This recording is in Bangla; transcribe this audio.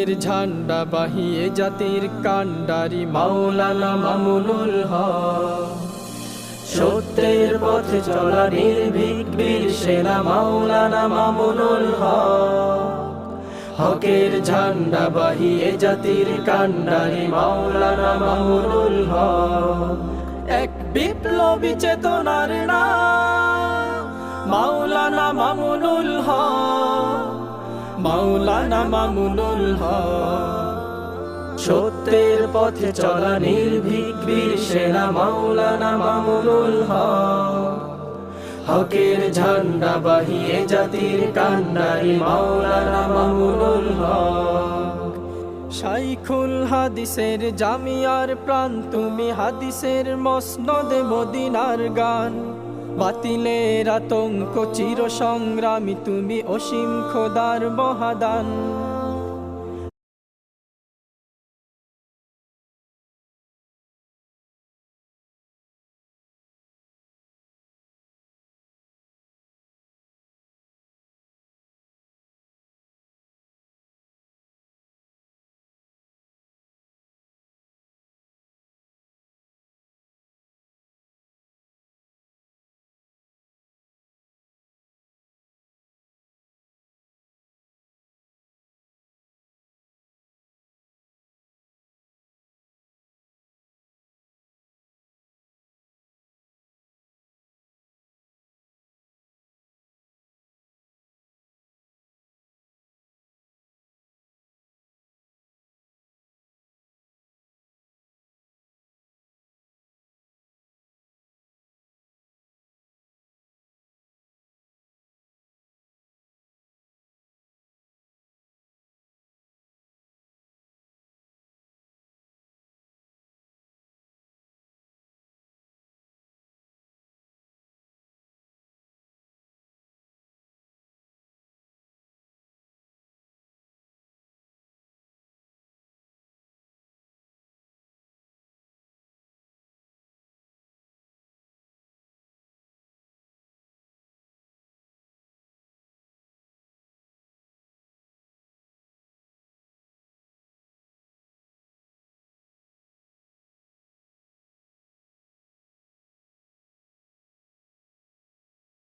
হকের ঝান্ডা বাহিয়ে জাতির কান্ডারি মাওলানা মামুনুল হক, সত্যের পথে চলা নির্ভীক বীর সেনা। মাওলানা মামুনুল হক, হকের ঝান্ডা বাহিয়ে জাতির কান্ডারি মাওলানা মামুনুল এক বিপ্লবী চেতনার নাম। মাওলানা মামুনুল হক মাওলানা মামুনুল সত্যের পথে চলা নির্ভীক বীর সেনা মাওলানা মামুনুল হক। হকের ঝান্ডা বাহিয়ে জাতির কান্ডারি মাওলানা মামুনুল শাইখুল হাদিসের জামিয়ার প্রাণ, তুমি হাদিসের মসনদে মদিনার গান। বাতিলের আতঙ্ক চির সংগ্রামী তুমি অসীম খোদার মহাদান।